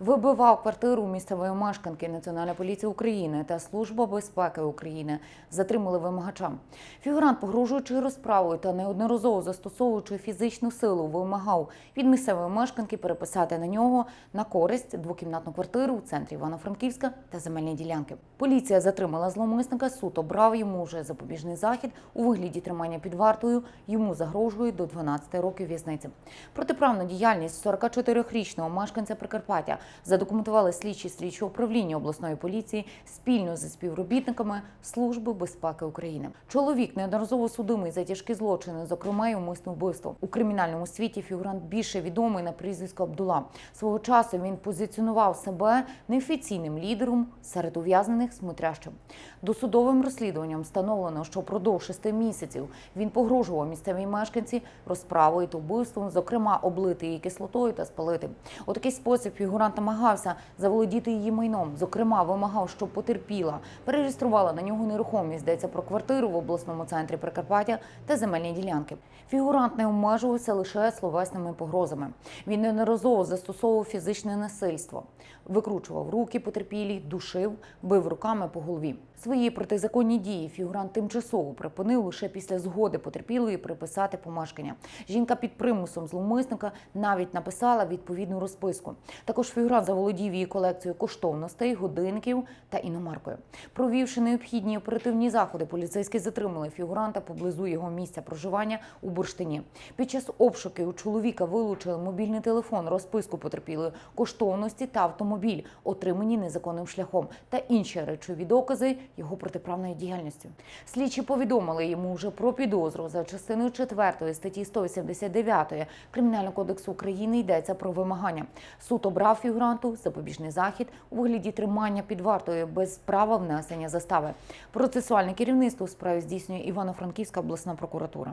Вибивав квартиру місцевої мешканки Національної поліції України та Служба безпеки України. Затримали вимагача. Фігурант, погрожуючи розправою та неодноразово застосовуючи фізичну силу, вимагав від місцевої мешканки переписати на нього на користь двокімнатну квартиру у центрі Івано-Франківська та земельні ділянки. Поліція затримала зловмисника. Суд обрав йому вже запобіжний захід у вигляді тримання під вартою. Йому загрожує до 12 років в'язниці. Протиправну діяльність 44-річного мешканця Прикарпаття задокументували слідчі слідчого управління обласної поліції спільно зі співробітниками Служби безпеки України. Чоловік неодноразово судимий за тяжкі злочини, зокрема й умисне вбивство. У кримінальному світі фігурант більше відомий на прізвисько Абдула. Свого часу він позиціонував себе неофіційним лідером серед ув'язнених смотрящим. Досудовим розслідуванням встановлено, що впродовж шести місяців він погрожував місцевій мешканці розправою та вбивством, зокрема облити її кислотою та спалити. У такий спосіб фігурант намагався заволодіти її майном. Зокрема, вимагав, щоб потерпіла, перереєструвала на нього нерухомість, йдеться про квартиру в обласному центрі Прикарпаття та земельні ділянки. Фігурант не обмежувався лише словесними погрозами. Він неодноразово застосовував фізичне насильство, викручував руки потерпілі, душив, бив руками по голові. Свої протизаконні дії фігурант тимчасово припинив лише після згоди потерпілої приписати помешкання. Жінка під примусом зловмисника навіть написала відповідну розписку. Також фігурант заволодів її колекцією коштовностей, годинників та іномаркою. Провівши необхідні оперативні заходи, поліцейські затримали фігуранта поблизу його місця проживання у Бурштині. Під час обшуків у чоловіка вилучили мобільний телефон, розписку потерпілої, коштовності та автомобіль, отримані незаконним шляхом, та інші речові докази його протиправної діяльності. Слідчі повідомили йому вже про підозру за частиною 4 статті 189 Кримінального кодексу України йдеться про вимагання. Суд обрав фігуранту запобіжний захід у вигляді тримання під вартою без права внесення застави. Процесуальне керівництво у справі здійснює Івано-Франківська обласна прокуратура.